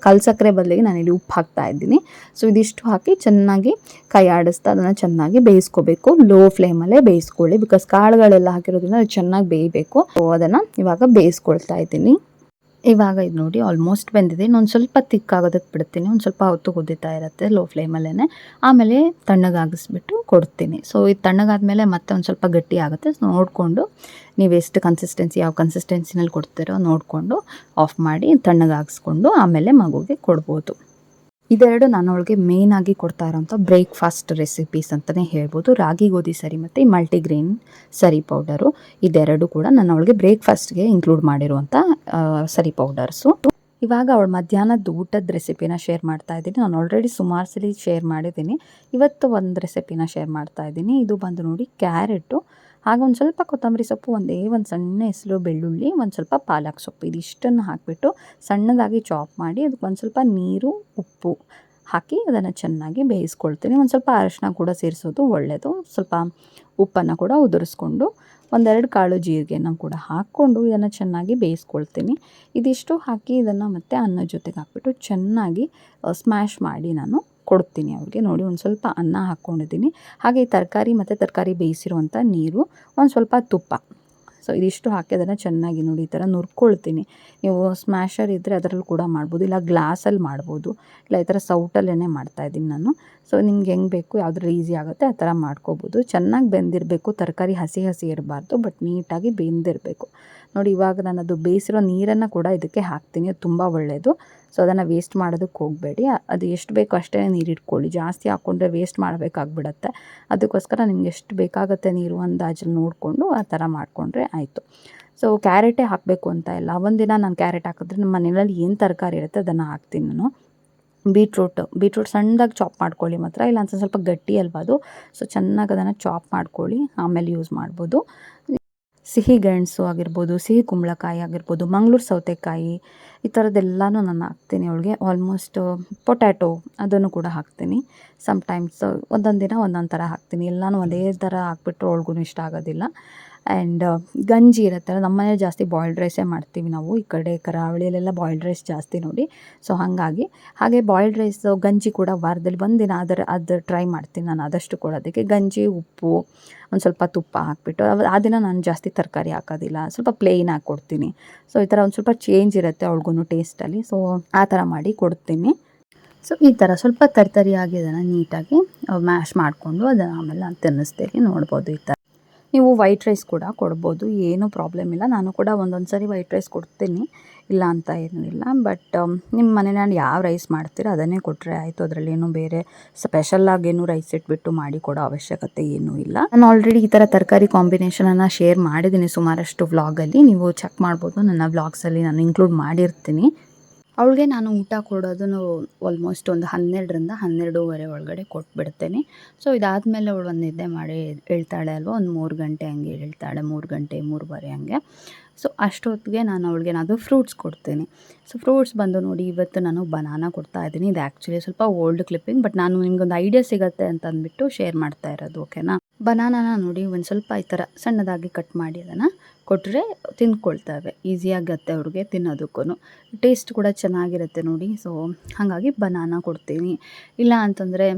ಕಲ್ಸಕ್ಕರೆ ಬದಲಿಗೆ ನಾನು ಇಲ್ಲಿ ಉಪ್ಪು ಹಾಕ್ತಾ ಇದ್ದೀನಿ. ಸೊ ಇದಿಷ್ಟು ಹಾಕಿ ಚೆನ್ನಾಗಿ ಕೈ ಆಡಿಸ್ತಾ ಅದನ್ನು ಚೆನ್ನಾಗಿ ಬೇಯಿಸ್ಕೋಬೇಕು. ಲೋ ಫ್ಲೇಮಲ್ಲೇ ಬೇಯಿಸ್ಕೊಳ್ಳಿ ಬಿಕಾಸ್ ಕಾಳುಗಳೆಲ್ಲ ಹಾಕಿರೋದ್ರಿಂದ ಅದು ಚೆನ್ನಾಗಿ ಬೇಯಬೇಕು. ಸೊ ಅದನ್ನು ಇವಾಗ ಬೇಯಿಸ್ಕೊಳ್ತಾ ಇದ್ದೀನಿ. ಇವಾಗ ಇದು ನೋಡಿ ಆಲ್ಮೋಸ್ಟ್ ಬೆಂದಿದೆ. ಇನ್ನೊಂದು ಸ್ವಲ್ಪ ತಿಕ್ಕಾಗೋದಕ್ಕೆ ಬಿಡ್ತೀನಿ. ಒಂದು ಸ್ವಲ್ಪ ಹೊತ್ತು ಕುದೀತಾ ಇರುತ್ತೆ ಲೋ ಫ್ಲೇಮಲ್ಲೇ ಆಮೇಲೆ ತಣ್ಣಗಾಗಿಸ್ಬಿಟ್ಟು ಕೊಡ್ತೀನಿ. ಸೊ ಇದು ತಣ್ಣಗಾದಮೇಲೆ ಮತ್ತೆ ಒಂದು ಸ್ವಲ್ಪ ಗಟ್ಟಿ ಆಗುತ್ತೆ. ಸೊ ನೋಡಿಕೊಂಡು ನೀವು ಎಷ್ಟು ಕನ್ಸಿಸ್ಟೆನ್ಸಿ ಯಾವ ಕನ್ಸಿಸ್ಟೆನ್ಸಿನಲ್ಲಿ ಕೊಡ್ತೀರೋ ನೋಡಿಕೊಂಡು ಆಫ್ ಮಾಡಿ ತಣ್ಣಗಾಗಿಸ್ಕೊಂಡು ಆಮೇಲೆ ಮಗುಗೆ ಕೊಡ್ಬೋದು. ಇದೆರಡು ನಾನು ಅವಳಿಗೆ ಮೇನ್ ಆಗಿ ಕೊಡ್ತಾ ಇರೋಂಥ ಬ್ರೇಕ್ಫಾಸ್ಟ್ ರೆಸಿಪೀಸ್ ಅಂತಲೇ ಹೇಳ್ಬೋದು. ರಾಗಿ, ಗೋಧಿ ಸರಿ ಮತ್ತು ಮಲ್ಟಿಗ್ರೀನ್ ಸರಿ ಪೌಡರು ಇದೆರಡು ಕೂಡ ನಾನು ಅವಳಿಗೆ ಬ್ರೇಕ್ಫಾಸ್ಟ್ಗೆ ಇನ್ಕ್ಲೂಡ್ ಮಾಡಿರುವಂಥ ಸರಿ ಪೌಡರ್ಸು ಇವಾಗ ಅವಳು ಮಧ್ಯಾಹ್ನದ ಊಟದ ರೆಸಿಪಿನ ಶೇರ್ ಮಾಡ್ತಾ ಇದ್ದೀನಿ. ನಾನು ಆಲ್ರೆಡಿ ಸುಮಾರು ಸಲ ಶೇರ್ ಮಾಡಿದ್ದೀನಿ. ಇವತ್ತು ಒಂದು ರೆಸಿಪಿನ ಶೇರ್ ಮಾಡ್ತಾ ಇದ್ದೀನಿ. ಇದು ಬಂದು ನೋಡಿ ಕ್ಯಾರೆಟು ಹಾಗೆ ಒಂದು ಸ್ವಲ್ಪ ಕೊತ್ತಂಬರಿ ಸೊಪ್ಪು, ಒಂದೇ ಒಂದು ಸಣ್ಣ ಹೆಸರು ಬೆಳ್ಳುಳ್ಳಿ, ಒಂದು ಸ್ವಲ್ಪ ಪಾಲಕ್ ಸೊಪ್ಪು. ಇದಿಷ್ಟನ್ನು ಹಾಕಿಬಿಟ್ಟು ಸಣ್ಣದಾಗಿ ಚಾಪ್ ಮಾಡಿ ಅದಕ್ಕೆ ಒಂದು ಸ್ವಲ್ಪ ನೀರು, ಉಪ್ಪು ಹಾಕಿ ಅದನ್ನು ಚೆನ್ನಾಗಿ ಬೇಯಿಸ್ಕೊಳ್ತೀನಿ. ಒಂದು ಸ್ವಲ್ಪ ಅರಶಿನ ಕೂಡ ಸೇರಿಸೋದು ಒಳ್ಳೆಯದು ಸ್ವಲ್ಪ ಉಪ್ಪನ್ನು ಕೂಡ ಉದುರಿಸ್ಕೊಂಡು ಒಂದೆರಡು ಕಾಳು ಜೀರಿಗೆನ ಕೂಡ ಹಾಕ್ಕೊಂಡು ಇದನ್ನು ಚೆನ್ನಾಗಿ ಬೇಯಿಸ್ಕೊಳ್ತೀನಿ. ಇದಿಷ್ಟು ಹಾಕಿ ಇದನ್ನು ಮತ್ತೆ ಅನ್ನದ ಜೊತೆಗೆ ಹಾಕ್ಬಿಟ್ಟು ಚೆನ್ನಾಗಿ ಸ್ಮ್ಯಾಶ್ ಮಾಡಿ ನಾನು. ಕೊಡ್ತೀನಿ ಅವ್ರಿಗೆ. ನೋಡಿ, ಒಂದು ಸ್ವಲ್ಪ ಅನ್ನ ಹಾಕ್ಕೊಂಡಿದ್ದೀನಿ ಹಾಗೆ ತರಕಾರಿ ಮತ್ತು ತರಕಾರಿ ಬೇಯಿಸಿರುವಂಥ ನೀರು, ಒಂದು ಸ್ವಲ್ಪ ತುಪ್ಪ. ಸೊ ಇದಿಷ್ಟು ಹಾಕಿ ಚೆನ್ನಾಗಿ ನೋಡಿ, ಈ ಥರ ನುರ್ಕೊಳ್ತೀನಿ. ನೀವು ಸ್ಮ್ಯಾಶರ್ ಇದ್ದರೆ ಅದರಲ್ಲಿ ಕೂಡ ಮಾಡ್ಬೋದು, ಇಲ್ಲ ಗ್ಲಾಸಲ್ಲಿ ಮಾಡ್ಬೋದು, ಇಲ್ಲ ಈ ಥರ ಸೌಟಲ್ಲೇ ಮಾಡ್ತಾಯಿದ್ದೀನಿ ನಾನು. ಸೊ ನಿಮ್ಗೆ ಹೆಂಗೆ ಬೇಕು, ಯಾವುದ್ರಲ್ಲಿ ಈಸಿ ಆಗುತ್ತೆ ಆ ಥರ ಮಾಡ್ಕೋಬೋದು. ಚೆನ್ನಾಗಿ ಬೆಂದಿರಬೇಕು, ತರಕಾರಿ ಹಸಿ ಹಸಿ ಇರಬಾರ್ದು ಬಟ್ ನೀಟಾಗಿ ಬೆಂದಿರಬೇಕು. ನೋಡಿ, ಇವಾಗ ನಾನು ಅದು ಬೇಯಿಸಿರೋ ನೀರನ್ನು ಕೂಡ ಇದಕ್ಕೆ ಹಾಕ್ತೀನಿ, ಅದು ತುಂಬ ಒಳ್ಳೆಯದು ಸೊ ಅದನ್ನು ವೇಸ್ಟ್ ಮಾಡೋದಕ್ಕೆ ಹೋಗಬೇಡಿ. ಅದು ಎಷ್ಟು ಬೇಕೋ ಅಷ್ಟೇ ನೀರು ಇಟ್ಕೊಳ್ಳಿ. ಜಾಸ್ತಿ ಹಾಕ್ಕೊಂಡ್ರೆ ವೇಸ್ಟ್ ಮಾಡಬೇಕಾಗ್ಬಿಡತ್ತೆ. ಅದಕ್ಕೋಸ್ಕರ ನಿಮ್ಗೆ ಎಷ್ಟು ಬೇಕಾಗುತ್ತೆ ನೀರು ಅಂದಾಜಲ್ಲಿ ನೋಡಿಕೊಂಡು ಆ ಥರ ಮಾಡಿಕೊಂಡ್ರೆ ಆಯಿತು. ಸೊ ಕ್ಯಾರೆಟೇ ಹಾಕಬೇಕು ಅಂತ ಇಲ್ಲ. ಒಂದಿನ ನಾನು ಕ್ಯಾರೆಟ್ ಹಾಕಿದ್ರೆ ನಮ್ಮ ಮನೆಯಲ್ಲಿ ಏನು ತರಕಾರಿ ಇರುತ್ತೆ ಅದನ್ನು ಹಾಕ್ತೀನಿ ನಾನು. ಬೀಟ್ರೂಟ್ ಬೀಟ್ರೂಟ್ ಸಣ್ಣದಾಗಿ ಚಾಪ್ ಮಾಡ್ಕೊಳ್ಳಿ ಮಾತ್ರ, ಇಲ್ಲ ಅಂತ ಸ್ವಲ್ಪ ಗಟ್ಟಿ ಅಲ್ವಾ ಅದು. ಸೊ ಚೆನ್ನಾಗಿ ಅದನ್ನು ಚಾಪ್ ಮಾಡ್ಕೊಳ್ಳಿ, ಆಮೇಲೆ ಯೂಸ್ ಮಾಡ್ಬೋದು. ಸಿಹಿ ಗೆಣಸು ಆಗಿರ್ಬೋದು, ಸಿಹಿ ಕುಂಬಳಕಾಯಿ ಆಗಿರ್ಬೋದು, ಮಂಗಳೂರು ಸೌತೆಕಾಯಿ, ಈ ಥರದ್ದೆಲ್ಲನೂ ನಾನು ಹಾಕ್ತೀನಿ ಅವಳಿಗೆ. ಆಲ್ಮೋಸ್ಟ್ ಪೊಟ್ಯಾಟೊ ಅದನ್ನು ಕೂಡ ಹಾಕ್ತೀನಿ. ಸಮ್ಟೈಮ್ಸ್ ಒಂದೊಂದು ದಿನ ಒಂದೊಂದು ಥರ ಹಾಕ್ತೀನಿ. ಎಲ್ಲನೂ ಒಂದೇ ಥರ ಹಾಕ್ಬಿಟ್ರೆ ಅವಳಿಗೂ ಇಷ್ಟ ಆಗೋದಿಲ್ಲ. ಆ್ಯಂಡ್ ಗಂಜಿ ಇರುತ್ತೆ ನಮ್ಮ ಮನೇಲಿ ಜಾಸ್ತಿ ಬಾಯ್ಲ್ಡ್ ರೈಸೇ ಮಾಡ್ತೀವಿ ನಾವು. ಈ ಕಡೆ ಕರಾವಳಿಯಲ್ಲೆಲ್ಲ ಬಾಯ್ಲ್ಡ್ ರೈಸ್ ಜಾಸ್ತಿ ನೋಡಿ. ಸೊ ಹಾಗಾಗಿ, ಹಾಗೆ ಬಾಯ್ಲ್ಡ್ ರೈಸ್ ಗಂಜಿ ಕೂಡ ವಾರದಲ್ಲಿ ಒಂದಿನ ಅದರ ಅದು ಟ್ರೈ ಮಾಡ್ತೀನಿ ನಾನು. ಆದಷ್ಟು ಕೊಡೋದಕ್ಕೆ ಗಂಜಿ, ಉಪ್ಪು, ಒಂದು ಸ್ವಲ್ಪ ತುಪ್ಪ ಹಾಕ್ಬಿಟ್ಟು ಆ ದಿನ ನಾನು ಜಾಸ್ತಿ ತರಕಾರಿ ಹಾಕೋದಿಲ್ಲ. ಸ್ವಲ್ಪ ಪ್ಲೇನ್ ಹಾಕಿ ಕೊಡ್ತೀನಿ. ಸೊ ಈ ಥರ ಒಂದು ಸ್ವಲ್ಪ ಚೇಂಜ್ ಇರುತ್ತೆ ಅವಳಿಗೂ ಟೇಸ್ಟಲ್ಲಿ ಸೊ ಆ ಥರ ಮಾಡಿ ಕೊಡ್ತೀನಿ. ಸೊ ಈ ಥರ ಸ್ವಲ್ಪ ತರ್ತರಿಯಾಗಿ ಅದನ್ನು ನೀಟಾಗಿ ಮ್ಯಾಶ್ ಮಾಡಿಕೊಂಡು ಅದನ್ನು ಆಮೇಲೆ ನಾನು ತಿನ್ನಿಸ್ತೀನಿ. ನೋಡ್ಬೋದು ಈ ಥರ ನೀವು ವೈಟ್ ರೈಸ್ ಕೂಡ ಕೊಡ್ಬೋದು, ಏನೂ ಪ್ರಾಬ್ಲಮ್ ಇಲ್ಲ. ನಾನು ಕೂಡ ಒಂದೊಂದು ಸರಿ ವೈಟ್ ರೈಸ್ ಕೊಡ್ತೀನಿ, ಇಲ್ಲ ಅಂತ ಏನೂ ಇಲ್ಲ. ಬಟ್ ನಿಮ್ಮ ಮನೇಲಿ ಯಾವ ರೈಸ್ ಮಾಡ್ತೀರ ಅದನ್ನೇ ಕೊಟ್ಟರೆ ಆಯಿತು. ಅದರಲ್ಲೇನು ಬೇರೆ ಸ್ಪೆಷಲ್ಲಾಗೇನು ರೈಸ್ ಇಟ್ಬಿಟ್ಟು ಮಾಡಿ ಕೊಡೋ ಅವಶ್ಯಕತೆ ಏನೂ ಇಲ್ಲ. ನಾನು ಆಲ್ರೆಡಿ ಈ ಥರ ತರಕಾರಿ ಕಾಂಬಿನೇಷನನ್ನು ಶೇರ್ ಮಾಡಿದ್ದೀನಿ ಸುಮಾರಷ್ಟು ವ್ಲಾಗಲ್ಲಿ ನೀವು ಚೆಕ್ ಮಾಡ್ಬೋದು. ನನ್ನ ವ್ಲಾಗ್ಸಲ್ಲಿ ನಾನು ಇನ್ಕ್ಲೂಡ್ ಮಾಡಿರ್ತೀನಿ. ಅವಳಿಗೆ ನಾನು ಊಟ ಕೊಡೋದನ್ನು ಆಲ್ಮೋಸ್ಟ್ ಒಂದು ಹನ್ನೆರಡರಿಂದ ಹನ್ನೆರಡೂವರೆ ಒಳಗಡೆ ಕೊಟ್ಬಿಡ್ತೇನೆ. ಸೊ ಇದಾದಮೇಲೆ ಅವಳು ಒಂದು ನಿದ್ದೆ ಮಾಡಿ ಹೇಳ್ತಾಳೆ ಅಲ್ವ, ಒಂದು ಮೂರು ಗಂಟೆ ಹಂಗೆ ಹೇಳ್ತಾಳೆ, ಮೂರು ಗಂಟೆ, ಮೂರುವರೆ ಹಂಗೆ. ಸೊ ಅಷ್ಟೊತ್ತಿಗೆ ನಾನು ಅವಳಿಗೆ ಏನಾದರೂ ಫ್ರೂಟ್ಸ್ ಕೊಡ್ತೀನಿ. ಸೊ ಫ್ರೂಟ್ಸ್ ಬಂದು ನೋಡಿ ಇವತ್ತು ನಾನು ಬನಾನಾ ಕೊಡ್ತಾ ಇದ್ದೀನಿ. ಇದು ಆ್ಯಕ್ಚುಲಿ ಸ್ವಲ್ಪ ಓಲ್ಡ್ ಕ್ಲಿಪ್ಪಿಂಗ್ ಬಟ್ ನಾನು ನಿಮ್ಗೊಂದು ಐಡಿಯಾ ಸಿಗುತ್ತೆ ಅಂತ ಅಂದ್ಬಿಟ್ಟು ಶೇರ್ ಮಾಡ್ತಾ ಇರೋದು ಓಕೆನಾ ಬನಾನಾನ ನೋಡಿ ಒಂದು ಸ್ವಲ್ಪ ಈ ಥರ ಸಣ್ಣದಾಗಿ ಕಟ್ ಮಾಡಿ ಅದನ್ನು ಕೊಟ್ಟರೆ ತಿಂದ್ಕೊಳ್ತವೆ ಈಸಿಯಾಗತ್ತೆ ಅವ್ರಿಗೆ ತಿನ್ನೋದಕ್ಕೂ ಟೇಸ್ಟ್ ಕೂಡ ಚೆನ್ನಾಗಿರುತ್ತೆ ನೋಡಿ. ಸೊ ಹಾಗಾಗಿ ಬನಾನಾ ಕೊಡ್ತೀನಿ. ಇಲ್ಲ ಅಂತಂದರೆ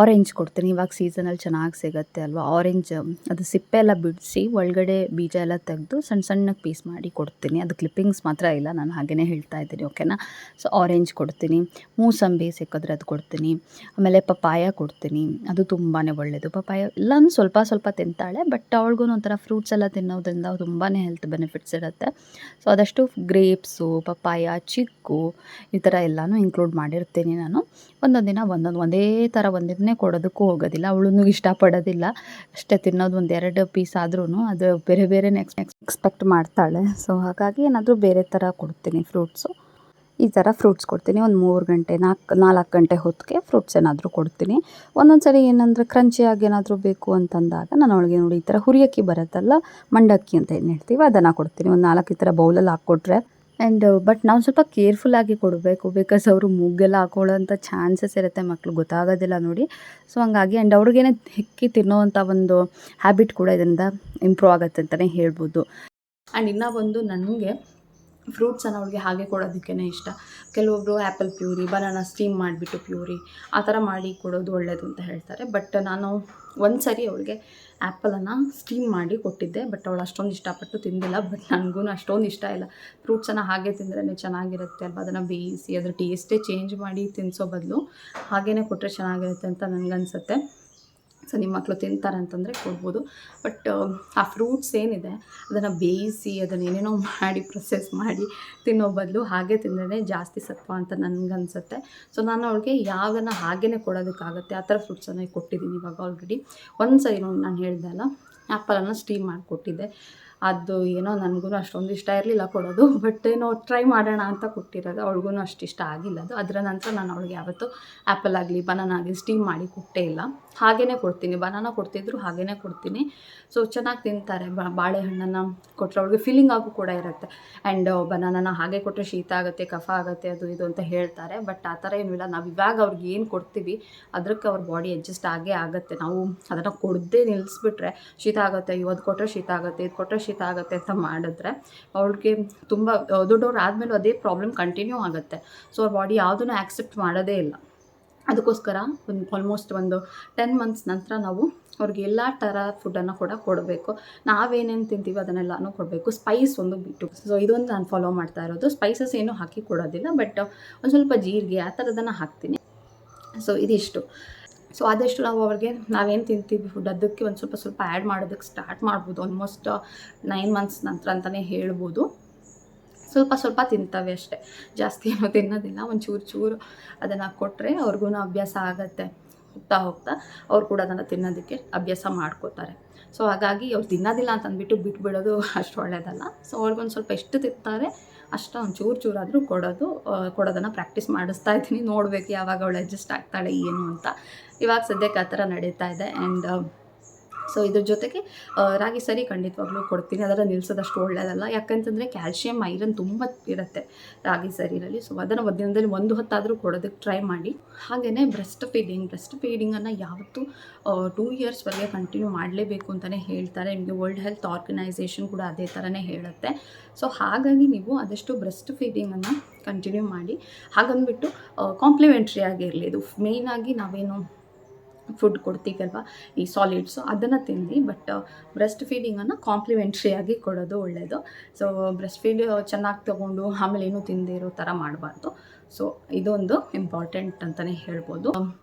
ಆರೆಂಜ್ ಕೊಡ್ತೀನಿ. ಇವಾಗ ಸೀಸನಲ್ಲಿ ಚೆನ್ನಾಗಿ ಸಿಗುತ್ತೆ ಅಲ್ವಾ? ಆರೆಂಜ್ ಅದು ಸಿಪ್ಪೆ ಎಲ್ಲ ಬಿಡಿಸಿ ಒಳಗಡೆ ಬೀಜ ಎಲ್ಲ ತೆಗೆದು ಸಣ್ಣ ಸಣ್ಣಗೆ ಪೀಸ್ ಮಾಡಿ ಕೊಡ್ತೀನಿ. ಅದು ಕ್ಲಿಪ್ಪಿಂಗ್ಸ್ ಮಾತ್ರ ಇಲ್ಲ, ನಾನು ಹಾಗೆಯೇ ಹೇಳ್ತಾ ಇದ್ದೀನಿ ಓಕೆನಾ ಸೊ ಆರೆಂಜ್ ಕೊಡ್ತೀನಿ. ಮೂಸಂಬಿ ಸಿಕ್ಕಿದ್ರೆ ಅದು ಕೊಡ್ತೀನಿ. ಆಮೇಲೆ ಪಪಾಯ ಕೊಡ್ತೀನಿ. ಅದು ತುಂಬಾ ಒಳ್ಳೆಯದು ಪಪಾಯ ಎಲ್ಲನೂ ಸ್ವಲ್ಪ ಸ್ವಲ್ಪ ತಿಂತಾಳೆ ಬಟ್ ಅವಳಿಗೂ ಒಂಥರ ಫ್ರೂಟ್ಸ್ ಎಲ್ಲ ತಿನ್ನೋದ್ರಿಂದ ತುಂಬಾ ಹೆಲ್ತ್ ಬೆನಿಫಿಟ್ಸ್ ಇರುತ್ತೆ. ಸೊ ಅದಷ್ಟು ಗ್ರೇಪ್ಸು ಪಪಾಯ ಚಿಕ್ಕು ಈ ಥರ ಎಲ್ಲನೂ ಇನ್ಕ್ಲೂಡ್ ಮಾಡಿರ್ತೀನಿ ನಾನು. ಒಂದೊಂದು ದಿನ ಒಂದೊಂದು, ಒಂದೇ ಥರ ಒಂದಿನೇ ಕೊಡೋದಕ್ಕೂ ಹೋಗೋದಿಲ್ಲ. ಅವಳು ಇಷ್ಟಪಡೋದಿಲ್ಲ. ಅಷ್ಟೇ ತಿನ್ನೋದು ಒಂದು ಎರಡು ಪೀಸ್ ಆದ್ರೂ ಅದು ಬೇರೆ ಬೇರೆ ನೆಕ್ಸ್ಟ್ ನೆಕ್ಸ್ಟ್ ಎಕ್ಸ್ಪೆಕ್ಟ್ ಮಾಡ್ತಾಳೆ. ಸೊ ಹಾಗಾಗಿ ಏನಾದರೂ ಬೇರೆ ಥರ ಕೊಡ್ತೀನಿ ಫ್ರೂಟ್ಸು ಈ ಥರ ಫ್ರೂಟ್ಸ್ ಕೊಡ್ತೀನಿ. ಒಂದು ಮೂರು ಗಂಟೆ ನಾಲ್ಕು ನಾಲ್ಕು ಗಂಟೆ ಹೊತ್ತಿಗೆ ಫ್ರೂಟ್ಸ್ ಏನಾದರೂ ಕೊಡ್ತೀನಿ. ಒಂದೊಂದು ಸರಿ ಏನಂದರೆ ಕ್ರಂಚಿಯಾಗಿ ಏನಾದರೂ ಬೇಕು ಅಂತಂದಾಗ ನಾನು ಅವಳಿಗೆ ನೋಡಿ ಈ ಥರ ಹುರಿಯಕ್ಕಿ ಬರುತ್ತಲ್ಲ, ಮಂಡಕ್ಕಿ ಅಂತ ಏನು ಹೇಳ್ತೀವಿ ಅದನ್ನು ಕೊಡ್ತೀನಿ. ಒಂದು ನಾಲ್ಕು ಈ ಥರ ಬೌಲಲ್ಲಿ ಹಾಕ್ಕೊಟ್ರೆ ಆ್ಯಂಡ್ ಬಟ್ ನಾವು ಸ್ವಲ್ಪ ಕೇರ್ಫುಲ್ಲಾಗಿ ಕೊಡಬೇಕು. ಬಿಕಾಸ್ ಅವರು ಮೂಗೆಲ್ಲ ಹಾಕೊಳ್ಳೋಂಥ ಚಾನ್ಸಸ್ ಇರುತ್ತೆ ಮಕ್ಳು ಗೊತ್ತಾಗೋದಿಲ್ಲ ನೋಡಿ. ಸೊ ಹಂಗಾಗಿ ಆ್ಯಂಡ್ ಅವ್ರಿಗೇನೆ ಹೆಕ್ಕಿ ತಿನ್ನೋವಂಥ ಒಂದು ಹ್ಯಾಬಿಟ್ ಕೂಡ ಇದರಿಂದ ಇಂಪ್ರೂವ್ ಆಗುತ್ತೆ ಅಂತಲೇ ಹೇಳ್ಬೋದು. ಆ್ಯಂಡ್ ಇನ್ನೂ ಒಂದು ನನಗೆ ಫ್ರೂಟ್ಸನ್ನು ಅವ್ರಿಗೆ ಹಾಗೆ ಕೊಡೋದಕ್ಕೇ ಇಷ್ಟ. ಕೆಲವೊಬ್ಬರು ಆ್ಯಪಲ್ ಪ್ಯೂರಿ, ಬನಾನಾ ಸ್ಟೀಮ್ ಮಾಡಿಬಿಟ್ಟು ಪ್ಯೂರಿ, ಆ ಥರ ಮಾಡಿ ಕೊಡೋದು ಒಳ್ಳೆಯದು ಅಂತ ಹೇಳ್ತಾರೆ. ಬಟ್ ನಾನು ಒಂದು ಸರಿ ಅವಳಿಗೆ ಆ್ಯಪಲನ್ನು ಸ್ಟೀಮ್ ಮಾಡಿ ಕೊಟ್ಟಿದ್ದೆ. ಬಟ್ ಅವಳು ಅಷ್ಟೊಂದು ಇಷ್ಟಪಟ್ಟು ತಿಂದಿಲ್ಲ. ಬಟ್ ನನಗೂ ಅಷ್ಟೊಂದು ಇಷ್ಟ ಇಲ್ಲ. ಫ್ರೂಟ್ಸನ್ನು ಹಾಗೆ ತಿಂದ್ರೇ ಚೆನ್ನಾಗಿರುತ್ತೆ. ಅಲ್ವಾ? ಅದನ್ನು ಬೇಯಿಸಿ, ಅದ್ರ ಟೇಸ್ಟೇ ಚೇಂಜ್ ಮಾಡಿ ತಿನ್ನಿಸೋ ಬದಲು ಹಾಗೇ ಕೊಟ್ಟರೆ ಚೆನ್ನಾಗಿರುತ್ತೆ ಅಂತ ನನಗನ್ಸುತ್ತೆ. ಸೊ ನಿಮ್ಮ ಮಕ್ಕಳು ತಿಂತಾರೆ ಅಂತಂದರೆ ಕೊಡ್ಬೋದು. ಬಟ್ ಆ ಫ್ರೂಟ್ಸ್ ಏನಿದೆ, ಅದನ್ನು ಬೇಯಿಸಿ ಅದನ್ನು ಏನೇನೋ ಮಾಡಿ ಪ್ರೊಸೆಸ್ ಮಾಡಿ ತಿನ್ನೋ ಬದಲು ಹಾಗೆ ತಿಂದ್ರೆ ಜಾಸ್ತಿ ಸತ್ವ ಅಂತ ನನಗನ್ಸುತ್ತೆ. ಸೊ ನಾನು ಅವಳಿಗೆ ಯಾವನ್ನ ಹಾಗೇ ಕೊಡೋದಕ್ಕಾಗುತ್ತೆ, ಆ ಥರ ಫ್ರೂಟ್ಸನ್ನು ಕೊಟ್ಟಿದ್ದೀನಿ ಇವಾಗ ಆಲ್ರೆಡಿ ಒಂದು ಸರಿ ನಾನು ಹೇಳಿದೆ ಅಲ್ಲ ಆ್ಯಪಲನ್ನು ಸ್ಟೀಮ್ ಮಾಡಿ ಕೊಟ್ಟಿದ್ದೆ ಅದು ಏನೋ ನನಗೂ ಅಷ್ಟೊಂದು ಇಷ್ಟ ಇರಲಿಲ್ಲ ಕೊಡೋದು ಬಟ್ ಏನೋ ಟ್ರೈ ಮಾಡೋಣ ಅಂತ ಕೊಟ್ಟಿರೋದು. ಅವಳಿಗೂ ಅಷ್ಟು ಇಷ್ಟ ಆಗಿಲ್ಲ ಅದು. ಅದರ ನಂತರ ನಾನು ಅವಳಿಗೆ ಯಾವತ್ತೂ ಆ್ಯಪಲ್ ಆಗಲಿ ಬನಾನ ಆಗಲಿ ಸ್ಟೀಮ್ ಮಾಡಿ ಕೊಟ್ಟೇ ಇಲ್ಲ. ಹಾಗೇ ಕೊಡ್ತೀನಿ. ಬನಾನ ಕೊಡ್ತಿದ್ರು ಹಾಗೇ ಕೊಡ್ತೀನಿ. ಸೊ ಚೆನ್ನಾಗಿ ತಿಂತಾರೆ. ಬಾಳೆಹಣ್ಣನ್ನು ಕೊಟ್ಟರೆ ಅವಳಿಗೆ ಫೀಲಿಂಗ್ ಆಗು ಕೂಡ ಇರುತ್ತೆ. ಆ್ಯಂಡ್ ಬನಾನನ ಹಾಗೆ ಕೊಟ್ಟರೆ ಶೀತ ಆಗುತ್ತೆ, ಕಫ ಆಗುತ್ತೆ, ಅದು ಇದು ಅಂತ ಹೇಳ್ತಾರೆ. ಬಟ್ ಆ ಥರ ಏನೂ ಇಲ್ಲ. ನಾವು ಇವಾಗ ಅವ್ರಿಗೆ ಏನು ಕೊಡ್ತೀವಿ ಅದಕ್ಕೆ ಅವ್ರ ಬಾಡಿ ಅಡ್ಜಸ್ಟ್ ಆಗೇ ಆಗುತ್ತೆ. ನಾವು ಅದನ್ನು ಕೊಡದೆ ನಿಲ್ಲಿಸ್ಬಿಟ್ರೆ ಶೀತ ಆಗುತ್ತೆ. ಇವತ್ತು ಕೊಟ್ಟರೆ ಶೀತ ಆಗುತ್ತೆ, ಇದು ಕೊಟ್ಟರೆ ಆಗುತ್ತೆ ಅಂತ ಮಾಡಿದ್ರೆ ಅವ್ಳಿಗೆ ತುಂಬ ದೊಡ್ಡವ್ರು ಆದಮೇಲೂ ಅದೇ ಪ್ರಾಬ್ಲಮ್ ಕಂಟಿನ್ಯೂ ಆಗುತ್ತೆ. ಸೊ ಅವ್ರ ಬಾಡಿ ಯಾವುದನ್ನು ಆ್ಯಕ್ಸೆಪ್ಟ್ ಮಾಡೋದೇ ಇಲ್ಲ. ಅದಕ್ಕೋಸ್ಕರ ಒಂದು ಆಲ್ಮೋಸ್ಟ್ ಒಂದು ಟೆನ್ ಮಂತ್ಸ್ ನಂತರ ನಾವು ಅವ್ರಿಗೆ ಎಲ್ಲ ಥರ ಫುಡ್ಡನ್ನು ಕೂಡ ಕೊಡಬೇಕು. ನಾವೇನೇನು ತಿಂತೀವಿ ಅದನ್ನೆಲ್ಲನೂ ಕೊಡಬೇಕು. ಸ್ಪೈಸ್ ಒಂದು ಬಿಟ್ಟು. ಸೊ ಇದೊಂದು ನಾನು ಫಾಲೋ ಮಾಡ್ತಾ ಇರೋದು. ಸ್ಪೈಸಸ್ ಏನೂ ಹಾಕಿ ಕೊಡೋದಿಲ್ಲ ಬಟ್ ಒಂದು ಸ್ವಲ್ಪ ಜೀರಿಗೆ ಆ ಥರದನ್ನು ಹಾಕ್ತೀನಿ. ಸೊ ಇದಿಷ್ಟು. ಸೊ ಆದಷ್ಟು ನಾವು ಅವ್ರಿಗೆ ನಾವೇನು ತಿಂತೀವಿ ಫುಡ್ ಅದಕ್ಕೆ ಒಂದು ಸ್ವಲ್ಪ ಸ್ವಲ್ಪ ಆ್ಯಡ್ ಮಾಡೋದಕ್ಕೆ ಸ್ಟಾರ್ಟ್ ಮಾಡ್ಬೋದು. ಆಲ್ಮೋಸ್ಟ್ ನೈನ್ ಮಂತ್ಸ್ ನಂತರ ಅಂತಲೇ ಹೇಳ್ಬೋದು. ಸ್ವಲ್ಪ ಸ್ವಲ್ಪ ತಿಂತವೆ ಅಷ್ಟೇ. ಜಾಸ್ತಿ ಏನೋ ತಿನ್ನೋದಿಲ್ಲ. ಒಂದು ಚೂರು ಚೂರು ಅದನ್ನು ಕೊಟ್ಟರೆ ಅವ್ರಿಗೂ ಅಭ್ಯಾಸ ಆಗುತ್ತೆ. ಹೋಗ್ತಾ ಹೋಗ್ತಾ ಅವ್ರು ಕೂಡ ಅದನ್ನು ತಿನ್ನೋದಕ್ಕೆ ಅಭ್ಯಾಸ ಮಾಡ್ಕೋತಾರೆ. ಸೊ ಹಾಗಾಗಿ ಅವ್ರು ತಿನ್ನೋದಿಲ್ಲ ಅಂತ ಅಂದ್ಬಿಟ್ಟು ಬಿಟ್ಬಿಡೋದು ಅಷ್ಟು ಒಳ್ಳೆಯದಲ್ಲ ಸೊ ಅವ್ರಿಗೊಂದು ಸ್ವಲ್ಪ ಎಷ್ಟು ತಿಂತಾರೆ ಅಷ್ಟು ಒಂದು ಚೂರು ಚೂರಾದರೂ ಕೊಡೋದು ಕೊಡೋದನ್ನು ಪ್ರಾಕ್ಟೀಸ್ ಮಾಡಿಸ್ತಾ ಇದ್ದೀನಿ. ನೋಡಬೇಕು ಯಾವಾಗ ಅವಳು ಅಡ್ಜಸ್ಟ್ ಆಗ್ತಾಳೆ, ಏನು ಅಂತ. ಇವಾಗ ಸದ್ಯಕ್ಕೆ ಆ ಥರ ನಡೀತಾ ಇದೆ. ಆ್ಯಂಡ್ ಸೊ ಇದ್ರ ಜೊತೆಗೆ ರಾಗಿ ಸರಿ ಖಂಡಿತವಾಗ್ಲೂ ಕೊಡ್ತೀನಿ. ಅದನ್ನು ನಿಲ್ಲಿಸೋದಷ್ಟು ಒಳ್ಳೆಯದಲ್ಲ ಯಾಕಂತಂದರೆ ಕ್ಯಾಲ್ಶಿಯಂ ಐರನ್ ತುಂಬ ಇರುತ್ತೆ ರಾಗಿ ಸರಿನಲ್ಲಿ ಸೊ ಅದನ್ನು ದಿನದಲ್ಲಿ ಒಂದು ಹೊತ್ತಾದರೂ ಕೊಡೋದಕ್ಕೆ ಟ್ರೈ ಮಾಡಿ. ಹಾಗೆಯೇ ಬ್ರೆಸ್ಟ್ ಫೀಡಿಂಗ್ ಬ್ರೆಸ್ಟ್ ಫೀಡಿಂಗನ್ನು ಯಾವತ್ತೂ ಟೂ ಇಯರ್ಸ್ವರೆಗೆ ಕಂಟಿನ್ಯೂ ಮಾಡಲೇಬೇಕು ಅಂತಲೇ ಹೇಳ್ತಾರೆ. ನಿಮಗೆ ವರ್ಲ್ಡ್ ಹೆಲ್ತ್ ಆರ್ಗನೈಸೇಷನ್ ಕೂಡ ಅದೇ ಥರನೇ ಹೇಳುತ್ತೆ. ಸೊ ಹಾಗಾಗಿ ನೀವು ಆದಷ್ಟು ಬ್ರೆಸ್ಟ್ ಫೀಡಿಂಗನ್ನು ಕಂಟಿನ್ಯೂ ಮಾಡಿ. ಹಾಗಂದ್ಬಿಟ್ಟು ಕಾಂಪ್ಲಿಮೆಂಟ್ರಿ ಆಗಿರಲಿ. ಇದು ಮೇಯ್ನಾಗಿ ನಾವೇನು ಫುಡ್ ಕೊಡ್ತೀವಲ್ವ? ಈ ಸಾಲಿಡ್ಸು ಅದನ್ನು ತಿನ್ನಿ ಬಟ್ ಬ್ರೆಸ್ಟ್ ಫೀಡಿಂಗನ್ನು ಕಾಂಪ್ಲಿಮೆಂಟ್ರಿಯಾಗಿ ಕೊಡೋದು ಒಳ್ಳೆಯದು ಸೊ ಬ್ರೆಸ್ಟ್ ಫೀಡ್ ಚೆನ್ನಾಗಿ ತೊಗೊಂಡು ಆಮೇಲೆ ಏನೂ ತಿಂದೇ ಇರೋ ಥರ ಮಾಡಬಾರ್ದು. ಸೊ ಇದೊಂದು ಇಂಪಾರ್ಟೆಂಟ್ ಅಂತಲೇ ಹೇಳ್ಬೋದು.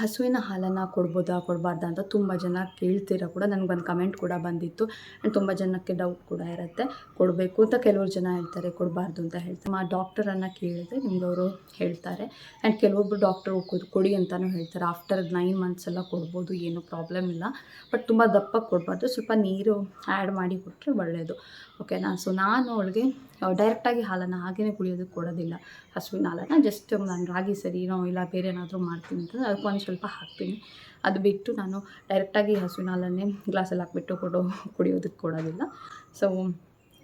ಹಸುವಿನ ಹಾಲನ್ನು ಕೊಡ್ಬೋದಾ, ಕೊಡಬಾರ್ದ ಅಂತ ತುಂಬ ಜನ ಕೇಳ್ತೀರ ಕೂಡ ನನಗೊಂದು ಕಮೆಂಟ್ ಕೂಡ ಬಂದಿತ್ತು. ಆ್ಯಂಡ್ ತುಂಬ ಜನಕ್ಕೆ ಡೌಟ್ ಕೂಡ ಇರುತ್ತೆ. ಕೊಡಬೇಕು ಅಂತ ಕೆಲವರು ಜನ ಹೇಳ್ತಾರೆ, ಕೊಡಬಾರ್ದು ಅಂತ ಹೇಳ್ತಾರೆ. ಆ ಡಾಕ್ಟರನ್ನು ಕೇಳಿದ್ರೆ ನಿಮ್ಗೆ ಅವರು ಹೇಳ್ತಾರೆ ಆ್ಯಂಡ್ ಕೆಲವೊಬ್ಬರು ಡಾಕ್ಟರ್ ಕೊಡಿ ಅಂತಲೂ ಹೇಳ್ತಾರೆ. ಆಫ್ಟರ್ ನೈನ್ ಮಂತ್ಸ್ ಎಲ್ಲ ಕೊಡ್ಬೋದು, ಏನೂ ಪ್ರಾಬ್ಲಮ್ ಇಲ್ಲ. ಬಟ್ ತುಂಬ ದಪ್ಪಕ್ಕೆ ಕೊಡಬಾರ್ದು. ಸ್ವಲ್ಪ ನೀರು ಆ್ಯಡ್ ಮಾಡಿ ಕೊಟ್ಟರೆ ಒಳ್ಳೆಯದು ಓಕೆನಾ ಸೊ ನಾನು ಅವಳಿಗೆ ಡೈರೆಕ್ಟಾಗಿ ಹಾಲನ್ನು ಹಾಗೇ ಕುಡಿಯೋದಕ್ಕೆ ಕೊಡೋದಿಲ್ಲ. ಹಸುವಿನ ಹಾಲನ್ನು ಜಸ್ಟ್ ನಾನು ರಾಗಿ ಸರಿನೋ ಇಲ್ಲ, ಬೇರೆ ಏನಾದರೂ ಮಾಡ್ತೀನಿ ಅಂತಂದರೆ ಅದಕ್ಕೆ ಒಂದು ಸ್ವಲ್ಪ ಹಾಕ್ತೀನಿ. ಅದು ಬಿಟ್ಟು ನಾನು ಡೈರೆಕ್ಟಾಗಿ ಹಸುವಿನ ಹಾಲನ್ನೇ ಗ್ಲಾಸಲ್ಲಿ ಹಾಕ್ಬಿಟ್ಟು ಕೊಡೋ ಕುಡಿಯೋದಕ್ಕೆ ಕೊಡೋದಿಲ್ಲ. ಸೊ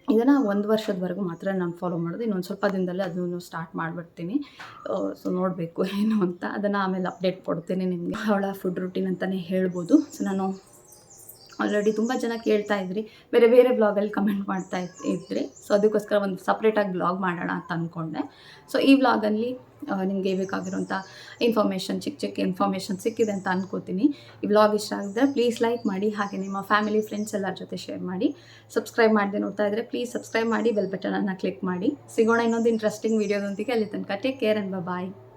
ಇದನ್ನು ಒಂದು ವರ್ಷದವರೆಗೂ ಮಾತ್ರ ನಾನು ಫಾಲೋ ಮಾಡೋದು. ಇನ್ನೊಂದು ಸ್ವಲ್ಪ ದಿನದಲ್ಲೇ ಅದನ್ನು ಸ್ಟಾರ್ಟ್ ಮಾಡಿಬಿಡ್ತೀನಿ. ಸೊ ನೋಡಬೇಕು ಏನು ಅಂತ. ಅದನ್ನು ಆಮೇಲೆ ಅಪ್ಡೇಟ್ ಕೊಡ್ತೀನಿ ನಿಮಗೆ. ಅವಳ ಫುಡ್ ರುಟೀನ್ ಅಂತಲೇ ಹೇಳ್ಬೋದು. ಸೊ ನಾನು ಆಲ್ರೆಡಿ ತುಂಬ ಜನ ಕೇಳ್ತಾ ಇದ್ರಿ. ಬೇರೆ ಬೇರೆ ಬ್ಲಾಗಲ್ಲಿ ಕಮೆಂಟ್ ಮಾಡ್ತಾ ಇದ್- ಇದ್ರಿ. ಸೊ ಅದಕ್ಕೋಸ್ಕರ ಒಂದು ಸಪ್ರೇಟಾಗಿ ಬ್ಲಾಗ್ ಮಾಡೋಣ ಅಂತ ಅಂದ್ಕೊಂಡೆ ಸೊ ಈ ಬ್ಲಾಗಲ್ಲಿ ನಿಮಗೆ ಬೇಕಾಗಿರೋಂಥ ಇನ್ಫಾರ್ಮೇಷನ್ ಚಿಕ್ಕ ಚಿಕ್ಕ ಇನ್ಫಾರ್ಮೇಷನ್ ಸಿಕ್ಕಿದೆ ಅಂತ ಅನ್ಕೋತೀನಿ. ಈ ಬ್ಲಾಗ್ ಇಷ್ಟ ಆಗಿದ್ರೆ ಪ್ಲೀಸ್ ಲೈಕ್ ಮಾಡಿ, ಹಾಗೆ ನಿಮ್ಮ ಫ್ಯಾಮಿಲಿ ಫ್ರೆಂಡ್ಸ್ ಎಲ್ಲರ ಜೊತೆ ಶೇರ್ ಮಾಡಿ. ಸಬ್ಸ್ಕ್ರೈಬ್ ಮಾಡದೆ ನೋಡ್ತಾ ಇದ್ದರೆ ಪ್ಲೀಸ್ ಸಬ್ಸ್ಕ್ರೈಬ್ ಮಾಡಿ ಬೆಲ್ ಬಟನನ್ನು ಕ್ಲಿಕ್ ಮಾಡಿ. ಸಿಗೋಣ ಇನ್ನೊಂದು ಇಂಟ್ರೆಸ್ಟಿಂಗ್ ವೀಡಿಯೋದೊಂದಿಗೆ ಅಲ್ಲಿ ತನಕ ಟೇಕ್ ಕೇರ್ ಆ್ಯಂಡ್ ಬಾಯ್